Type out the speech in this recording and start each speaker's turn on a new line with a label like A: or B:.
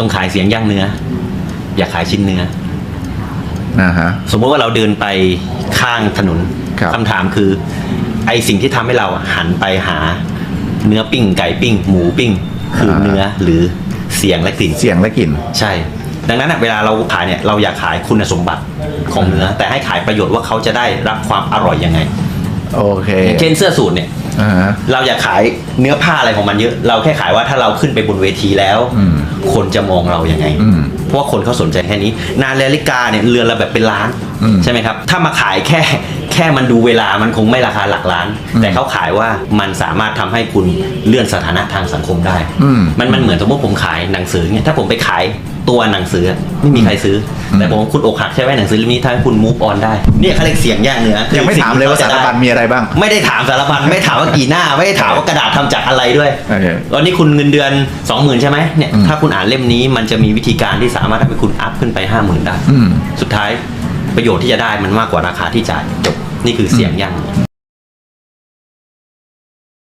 A: จงขายเสียงย่างเนื้อ อย่าขายชิ้นเนื้อ
B: นะฮะ
A: สมมติว่าเราเดินไปข้างถนน
B: ครับ
A: คำถามคือ ไอสิ่งที่ทำให้เราอะหันไปหา เนื้อปิ้งไก่ปิ้ง หมูปิ้ง คือเนื้อหรือเสียงและกลิ่น
B: เสียงและกลิ่น
A: ใช่ ดังนั้นอะเวลาเราขายเนี่ยเราอยากขายคุณสมบัติของเนื้อ แต่ให้ขายประโยชน์ว่าเขาจะได้รับความอร่อยยังไง
B: โอเค
A: อย่างเช่นเสื้อสูทเนี่ย
B: อ่าฮะ
A: เราอยากขายเนื้อผ้าอะไรของมันเยอะ เราแค่ขายว่าถ้าเราขึ้นไปบนเวทีแล้ว
B: อืม
A: คนจะมองเรายัางไง
B: อืม
A: เพราะว่าคนเขาสนใจแค่นี้ นาฬิกาเนี่ยเรือนละแบบเป็นล้าน
B: อืม
A: ใช่ไหมครับ ถ้ามาขายแค่แค่มันดูเวลามันคงไม่ราคาหลักล้าน
B: อืม
A: แต่เขาขายว่ามันสามารถทำให้คุณเลื่อนสถานะทางสังคมได้
B: อืม
A: มันมันเหมือนสมมติผมขายหนังสือเนี่ยถ้าผมไปขาย ตัวหนังสือไม่มีใครซื้ออ
B: ม
A: แต่ผมคุณอกหักใช่ไหมหนังสือเล่มนี้ทำให้คุณมูฟออนได้เนี่ยเขาเรียกเสียงย่างเนื้อคือ
B: ยังไม่ถามเลยว่า
A: สิ่
B: สางร
A: ที่ข
B: บัญ
A: จะ
B: มีอะไรบ้าง
A: ไม่ได้ถามสารพันไม่ถามว่ากี่หน้า ไม่ได้ถามว่ากระดาษทำจากอะไรด้วย
B: โอเค
A: ตอนนี้คุณเงินเดือน 20,000 ใช่ไหมเนี่ย
B: อืม
A: ถ้าคุณอ่านเล่มนี้มันจะมีวิธีการที่สามารถทำให้คุณอัพขึ้นไป 50,000 ได้
B: อืม
A: สุดท้ายประโยชน์ที่จะได้มันมากกว่าราคาที่จ่ายจบนี่คือเสียงย่าง